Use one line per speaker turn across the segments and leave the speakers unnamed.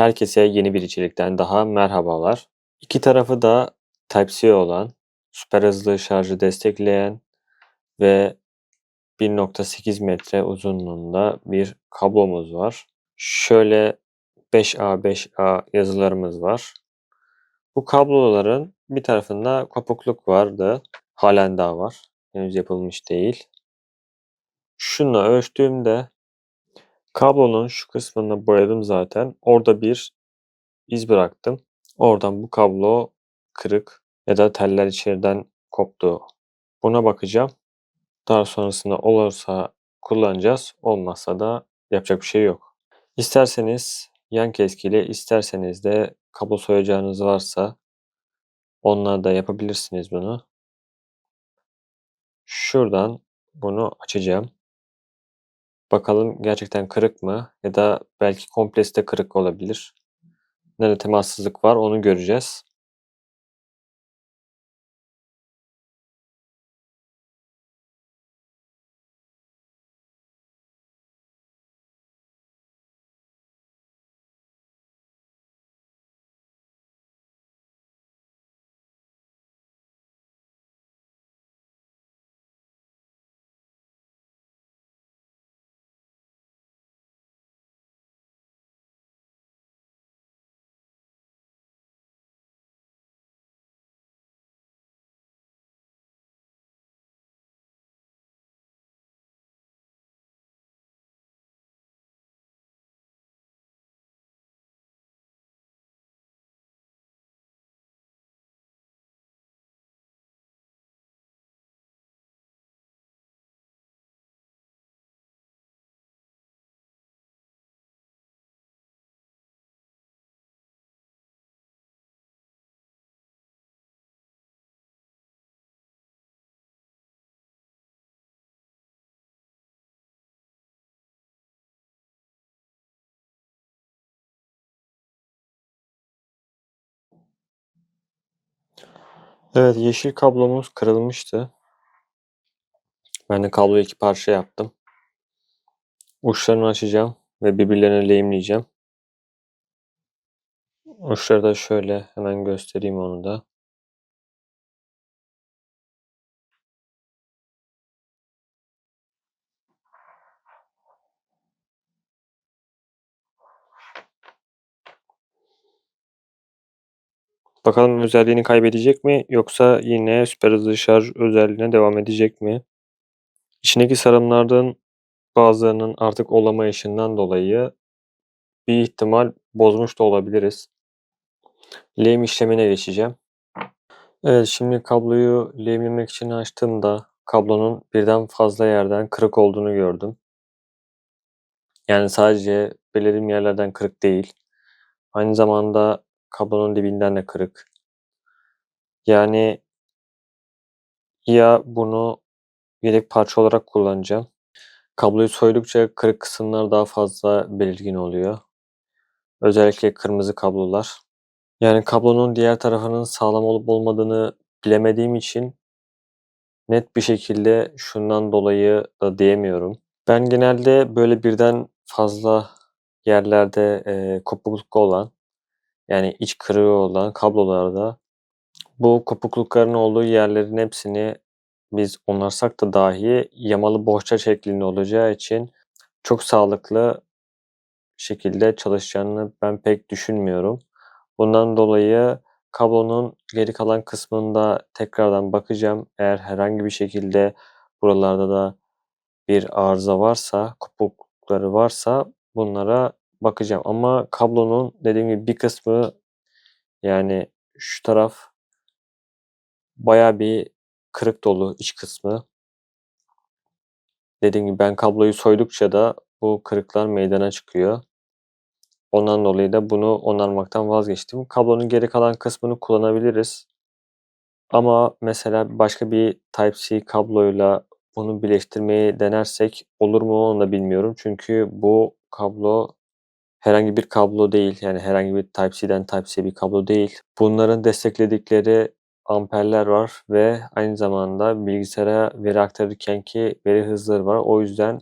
Herkese yeni bir içerikten daha merhabalar. İki tarafı da Type-C olan, süper hızlı şarjı destekleyen ve 1.8 metre uzunluğunda bir kablomuz var. Şöyle 5A 5A yazılarımız var. Bu kabloların bir tarafında kopukluk vardı. Halen daha var. Henüz yapılmış değil. Şununla ölçtüğümde kablonun şu kısmını boyadım zaten. Orada bir iz bıraktım. Oradan bu kablo kırık ya da teller içeriden koptu. Buna bakacağım. Daha sonrasında olursa kullanacağız. Olmazsa da yapacak bir şey yok. İsterseniz yan keskiyle isterseniz de kablo soyacağınız varsa onlar da yapabilirsiniz bunu. Şuradan bunu açacağım. Bakalım gerçekten kırık mı ya da belki komplesi de kırık olabilir. Nerede temassızlık var onu göreceğiz. Evet yeşil kablomuz kırılmıştı. Ben de kabloyu iki parça yaptım. Uçlarını açacağım ve birbirlerine lehimleyeceğim. Uçları da şöyle hemen göstereyim onu da. Bakalım özelliğini kaybedecek mi yoksa yine süper hızlı şarj özelliğine devam edecek mi? İçindeki sarımlardan bazılarının artık olamayışından dolayı bir ihtimal bozmuş da olabiliriz. Lehim işlemine geçeceğim. Evet şimdi kabloyu lehimlemek için açtığımda kablonun birden fazla yerden kırık olduğunu gördüm. Yani sadece belirlediğim yerlerden kırık değil. Aynı zamanda kablonun dibinden de kırık. Yani ya bunu yedek parça olarak kullanacağım. Kabloyu soydukça kırık kısımlar daha fazla belirgin oluyor. Özellikle kırmızı kablolar. Yani kablonun diğer tarafının sağlam olup olmadığını bilemediğim için net bir şekilde şundan dolayı da diyemiyorum. Ben genelde böyle birden fazla yerlerde e, kopukluk olan yani iç kırığı olan kablolarda bu kopuklukların olduğu yerlerin hepsini biz onarsak da dahi yamalı bohça şeklinde olacağı için çok sağlıklı şekilde çalışacağını ben pek düşünmüyorum. Bundan dolayı kablonun geri kalan kısmında tekrardan bakacağım. Eğer herhangi bir şekilde buralarda da bir arıza varsa, kopuklukları varsa bunlara bakacağım. Ama kablonun dediğim gibi bir kısmı yani şu taraf baya bir kırık dolu iç kısmı. Dediğim gibi ben kabloyu soydukça da bu kırıklar meydana çıkıyor. Ondan dolayı da bunu onarmaktan vazgeçtim. Kablonun geri kalan kısmını kullanabiliriz. Ama mesela başka bir Type-C kabloyla bunu birleştirmeyi denersek olur mu onu da bilmiyorum. Çünkü bu kablo herhangi bir kablo değil. Yani herhangi bir Type-C'den Type-C bir kablo değil. Bunların destekledikleri amperler var ve aynı zamanda bilgisayara veri aktarırken ki veri hızları var. O yüzden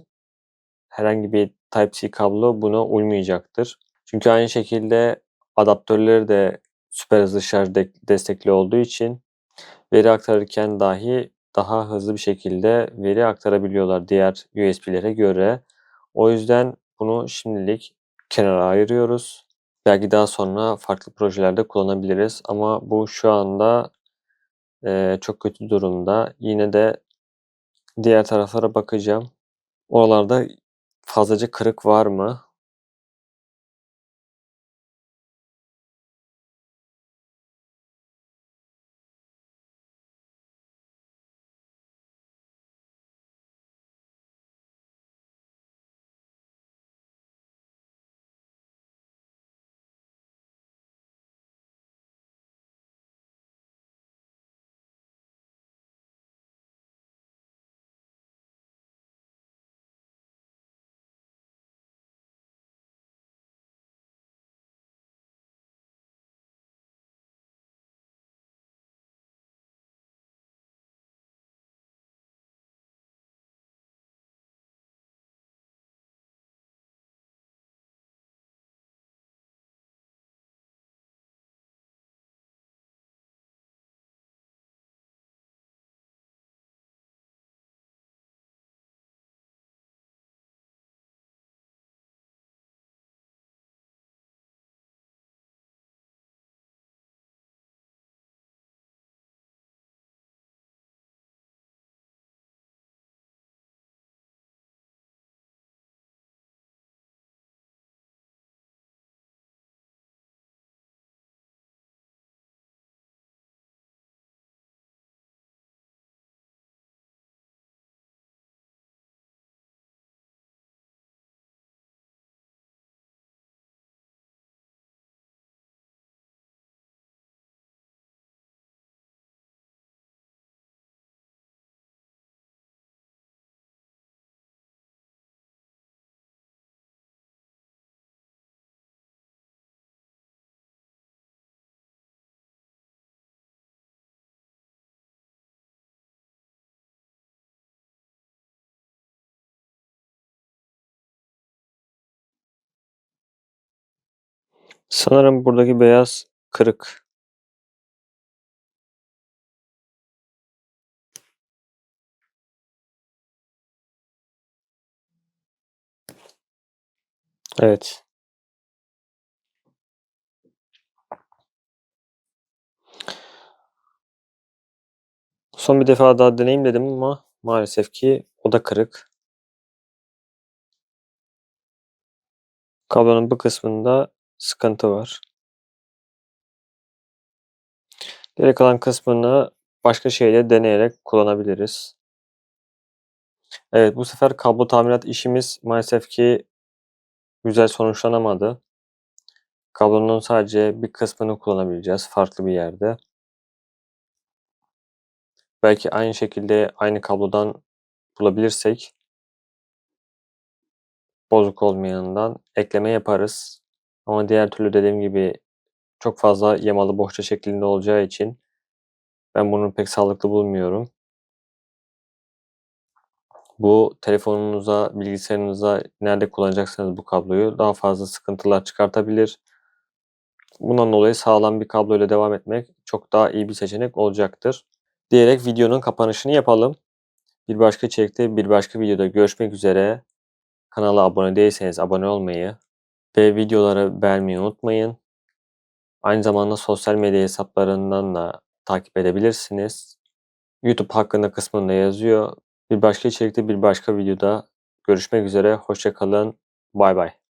herhangi bir Type-C kablo buna uymayacaktır. Çünkü aynı şekilde adaptörleri de süper hızlı şarj de destekli olduğu için veri aktarırken dahi daha hızlı bir şekilde veri aktarabiliyorlar diğer USB'lere göre. O yüzden bunu şimdilik kenara ayırıyoruz. Belki daha sonra farklı projelerde kullanabiliriz ama bu şu anda e, çok kötü durumda. Yine de diğer taraflara bakacağım. Oralarda fazlaca kırık var mı? Sanırım buradaki beyaz kırık. Evet. Son bir defa daha deneyeyim dedim ama maalesef ki o da kırık. Kablonun bu kısmında sıkıntı var. Geri kalan kısmını başka şeyle deneyerek kullanabiliriz. Evet, bu sefer kablo tamirat işimiz maalesef ki güzel sonuçlanamadı. Kablonun sadece bir kısmını kullanabileceğiz farklı bir yerde. Belki aynı şekilde aynı kablodan bulabilirsek bozuk olmayanından ekleme yaparız. Ama diğer türlü dediğim gibi çok fazla yamalı bohça şeklinde olacağı için ben bunu pek sağlıklı bulmuyorum. Bu telefonunuza, bilgisayarınıza nerede kullanacaksanız bu kabloyu daha fazla sıkıntılar çıkartabilir. Bundan dolayı sağlam bir kablo ile devam etmek çok daha iyi bir seçenek olacaktır. Diyerek videonun kapanışını yapalım. Bir başka içerikte, bir başka videoda görüşmek üzere. Kanala abone değilseniz abone olmayı ve videoları beğenmeyi unutmayın. Aynı zamanda sosyal medya hesaplarından da takip edebilirsiniz. YouTube hakkında kısmında yazıyor. Bir başka içerikte bir başka videoda görüşmek üzere. Hoşçakalın. Bay bay.